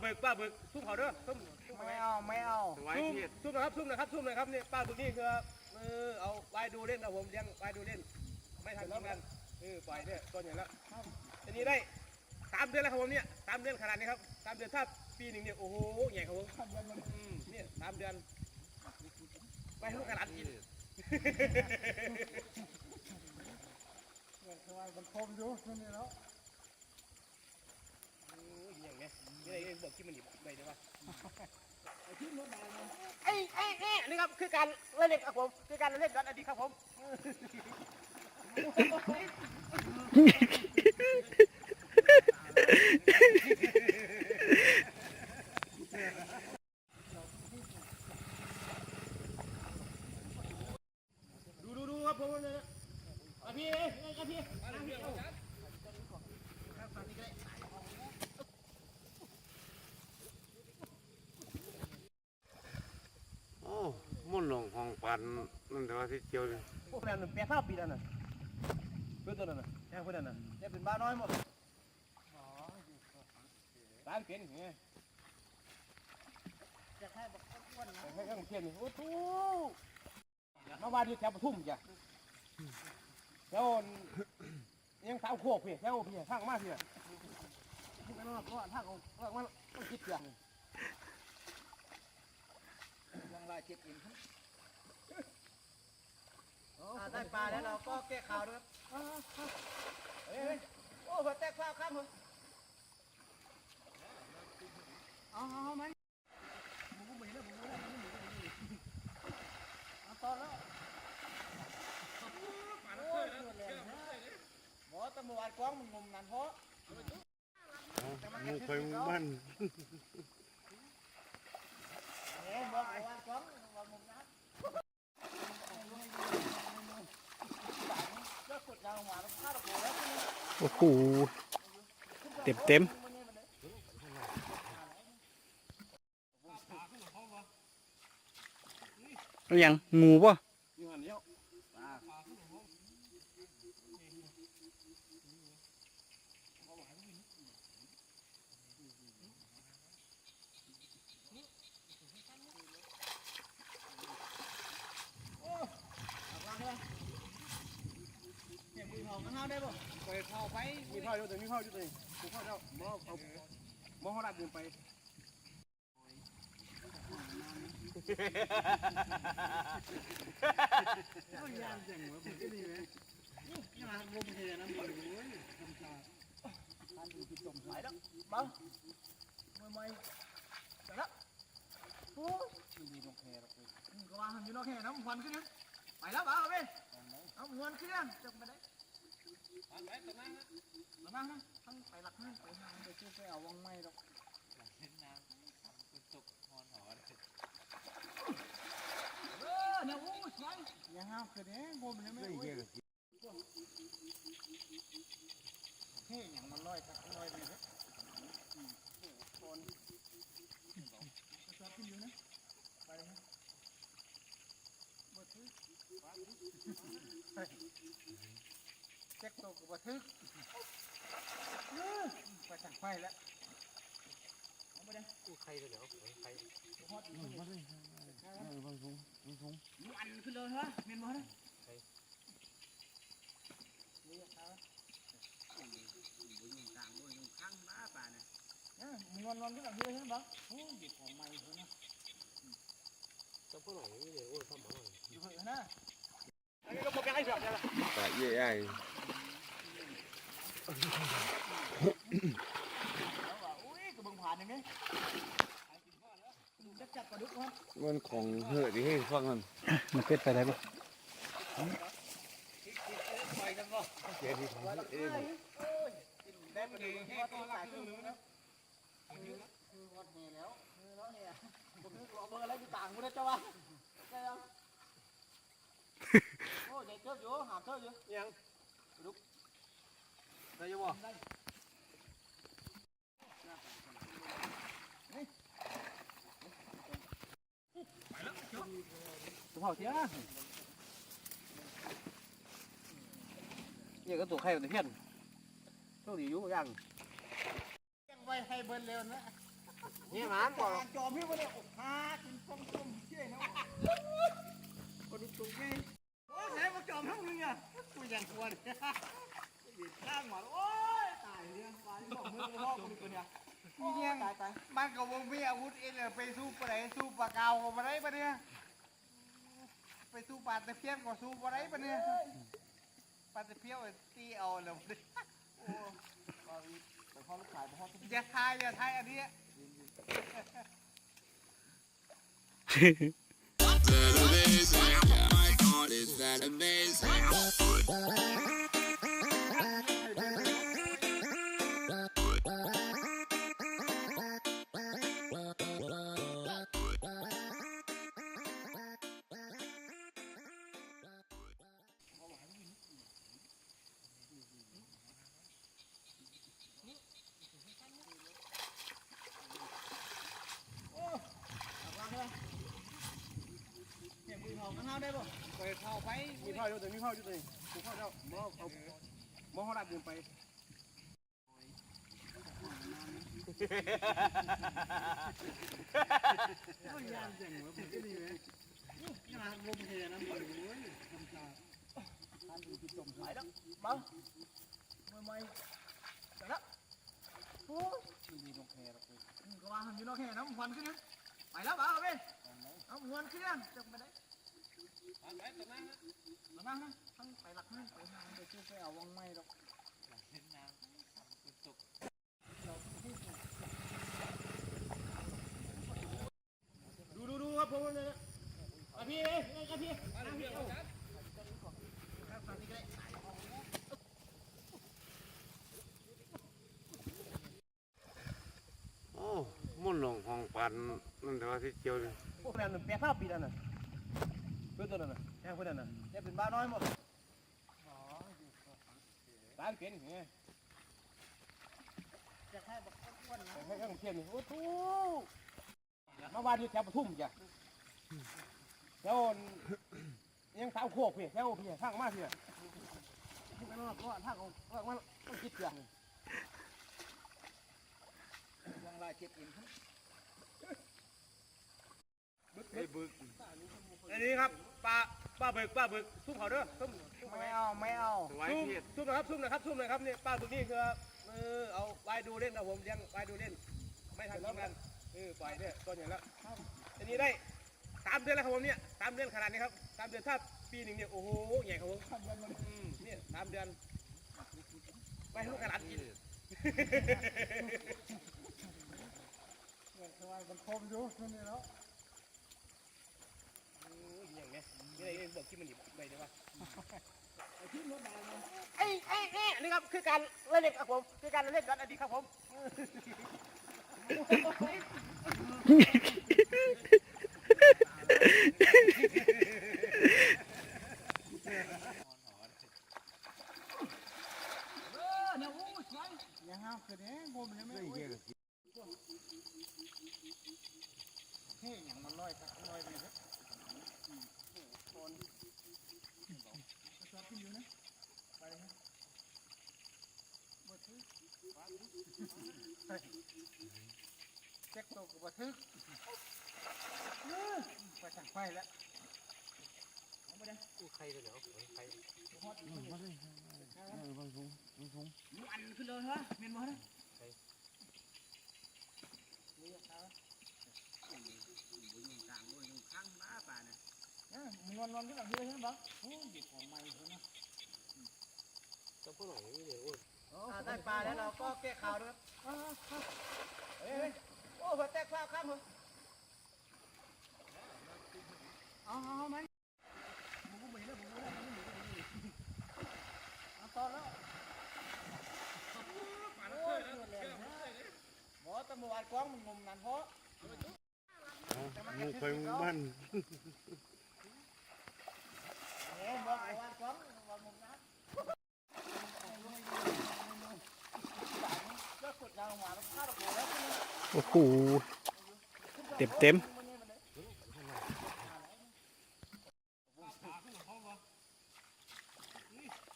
เบิกป้าเบิกซุ่มเขาเด้อซุ่มซุ่มไม่เอาไม่เอาไว้ซุ่มเทียดซุ่มนะครับซุ่มนะครับซุ่มนะครับนี่ป้าเบิกนี่คือเออเอาไว้ดูเล่นครับผมเลี้ยงไว้ดูเล่น ไม่ทำกินกันเออปล่อยเนี่ยต้นอย่างแล้วทีนี้ได้สามเดือนแล้วครับผมเนี่ยสามเดือนขนาดนี้ครับสามเดือนถ้าปีหนึ่งเนี่ยโอ้โหใหญ่ครับผมอืมเนี่ยสามเดือนไปให้ลูกกระดานกินมันคมอยู่นี่แล้วโอ้ยอย่างเนี้ยไม่ได้บอกที่มันหนีไปได้ปะไอ้ไอ้ไอ้นี่ครับคือการเล่นเด็กครับผมคือการเล่นกันอดีตครับผมดูดูดูครับผมเลยนะอะพี่เอ้ยเอ้ยอะพี่อะพี่เอา โอ้ มุ่นลงห้องปันนั่นแต่ว่าที่เจียวนี่พวกนั้นน่ะแปดห้าปีแล้วน่ะเพื่อนตัวนั้นน่ะแค่คนนั้นน่ะจะเป็นบ้าน้อยหมดตามเป็นไงจะให้บักอ้วนนะให้ข้างเทียนนี่โอ้โหมาว่าดีแถวปทุมจ้ะแถวยังสาวโคกเพี่แถวเพี่ทางมาพี่ที่นั่นว่าเพราะว่าทางของว่ามันคิดเสียงาเก็บอินได้ปลาแล้วเราก็แก้ข่าวด้วยครับเฮ้ยโอ้หัวแตกข้าวข้ามหัวเอาเอาไหมเอาตอนแล้วหมอตำรวจกล้องมันงมนั่นเพราะมูไปมูมันเนี่ยบอกว่ากล้องว่างมน้ำก็กดดาวหมาแล้วฆ่น โอ้โหเต็มเต็มเอาอย่างงูป่ะ อยู่หันเดียว เนี่ย มือหอมมันห้าได้ป่ะไปเข้าไปมีเข้าอยู่ตรงนี้เข้าอยู่ตรงนี้กูเข้าเจ้าหมอเอาหมอเขาดัดเดินไปบังมือไม่ไปแล้วโอ้ยมีนกแห่หรอกก็ว่าหันอยู่นกแห่น้ำควันขึ้นนะไปแล้วบ้าเอาไปเอามวนขึ้นจะไปไห นระวังนะทั้งไปหลักนั่นไปหาไปชื่อไปเอาวังไม่หรอกเห็นน้ำตกทอนหอนเออเนี่ยโอ้ยสวยอย่าห้ามคือเด้งมเลยไม่โอ้ยเฮ้ยอย่างมันลอยครับลอยไปเลยชอบกินอยู่นะไปนะบัทึก แจ็คโตกับบัทึกไปสั่งไฟแล้วเอาไปเลยใครเลยเหรอใครฮอตมันอันขึ้นเลยฮะเมียนมาเลยมึงนอนนอนที่หลังด้วยใช่ไหมบ้างโอ้ยหยิบของใหม่เลยนะจะพูดหน่อยนี่เลยโอ้ยทำหมาหน่อนอันนี้ก็แบบนี้แหละตะเย่ใหญ่แล้วว่าอุ้ยกระเบื้องผ่านได้ไหมจับจับกระดุกครับมันของเหอะดิให้ฟังมันนเป็ดไปได้ป่ะเดี๋ยวที่ของเหอะเองไระเดี๋ยวที่ว่าต้องสายเครื่องมือนะคือวัดเฮแล้วคือแล้วเนี่ย มนึกรอเบอร์อะไรอยู่ต่างกูนะเจ้าวะใช่ยังโอ้ยเด็กเจ้าอยู่หาเจ้าอยู่ยังลุกได้ยังบ่ ตัวเผาเสียนี่ก็ตัวใครตัวเพี้ยนโชคดีอยู่ยังยังไว้ให้เบิร์นเร็วนะนี่หมันบอกจอมพี่มาเนี่ยหากินต้มต้มเชี่ยนะก็ดูตรงนี้โอ้ยไหนมาจอมทั้งนึงอะกูยังกลัวเลย ข้างหมาโอ้ยตายเนี่ยตายบอกมือพ่อกูนี่เนี่ยนี่ตายตายมันก็บ่มีอาวุธเองเลยไปสู้ปลาไหลสู้ปลาเกาก็บ่ได้ปะเนี่ยไปสู้ปลาตะเพียนก็สู้บ่ได้ปะเนี่ยปลาตะเพียนตีเอาแล้วบ่ได้โอ้ตอนนี้แต่พ่อลูกชายพ่อทุกอย่าทายอย่าทายอันเนี้ยเเข้าไปมีพ่ออยู่ตรงนี้พ่ออยู่ตรงนี้มีพ่อเจ้าหมอเอาหมอเขาดับดื่มไปไปแล้วมาไม่ไม่แต่ละโอ้ยก็ว่าหันอยู่นอกแค่น้ำควันขึ้นนึงไปแล้วบ้าเอาไปเอามวนขึ้นยังจะไปไหน มานั่งนะทั้งไปหลักนั่งไปหาไปชื่อไปเอาวังไม้ดอกดูดูดูครับผมเลยอะพี่เอ้ยอะพี่อะพี่เอาโอ้มุ่นลงห้องปันนั่นแต่ว่าที่เจียวนี่ พวกนั้นแปดห้าปีแล้วน่ะ พื่อนตัวนั้นน่ะแค่เพื่อนนั้นน่ะเนี่ยเป็นบ้าน้อยหมดตายเป็นไงจะให้บักอ้วนนะแต่แค่ข้างเทียนนี่โอ้โหมาว่าอยู่แถวปทุมจ้ะแล้วยังสาวโคกพี่แถวพี่ข้างมาพี่ที่ไปนอกก็ทางของทางมันต้องคิดอย่างวังลายเจ็บเองครับ อันนี้ครับปลาปลาเบิกปลาเบิกซุ่มเขาเด้อซุ่มซุ่มไม่เอาไม่เอาไว้ซุ่มที่ซุ่มนะครับซุ่มนะครับซุ่มนะครับนี่ปลาตัวนี้คือเออเอาไว้ดูเล่นนะผมเลี้ยงไว้ดูเล่น ไม่ทำกินกันเออปล่อยเนี่ยต้นใหญ่แล้วอันนี้ได้สามเดือนแล้วครับผมเนี่ยสามเดือนขนาดนี้ครับสามเดือนถ้าปีหนึ่งเนี่ยโอ้โหใหญ่ครับผมอืมเนี่ยสามเดือนไปให้ลูกกระหลานกินเนี่ยทำไมมันคมอยู่นี่เนาะ โอ้ยอย่างเงี้ย นี่อะไรบอกที่มันหยิบไปได้ปะไอ้ไอ้ไอ้นี่ครับคือการเล่นเล่นครับผมคือการเล่นกันอดีตครับผมเออเนี่ยโอ้ยสวยอย่าห้าม คือเนี้ยผมเนี่ยไม่โอ้ยเฮ้ยอย่างมันลอยตักลอยไปครับเช็คตัวกับบัทึกไปสั่งไฟแล้วมันขึ้นเลยฮะเมียนมาเลยเนี่ย นอนนอนที่หลังที่ไหนบ้างโอ้ยเด็กของใหม่เลยนะอ่าได้ปลาแล้วเราก็แก้ข่าวด้วยเฮ้ยโอ้หัวแตกข้าวข้ามหัวเอเอาเอาไหมมึงก็ไม่ได้มึงก็ไม่ได้มึงก็ไม่ได้เอาต่อแล้วหมอตำรวจกว้างมันงมนั่นเพราะมึงเคยมันเอ๊ะบอกตำรวจกว้างวันงมนั่นก็กดยาวมาแล้วฆ่าตะโกนแล้ว โอ้โหเต็มเต็ม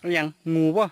แล้วยังงูป่ะ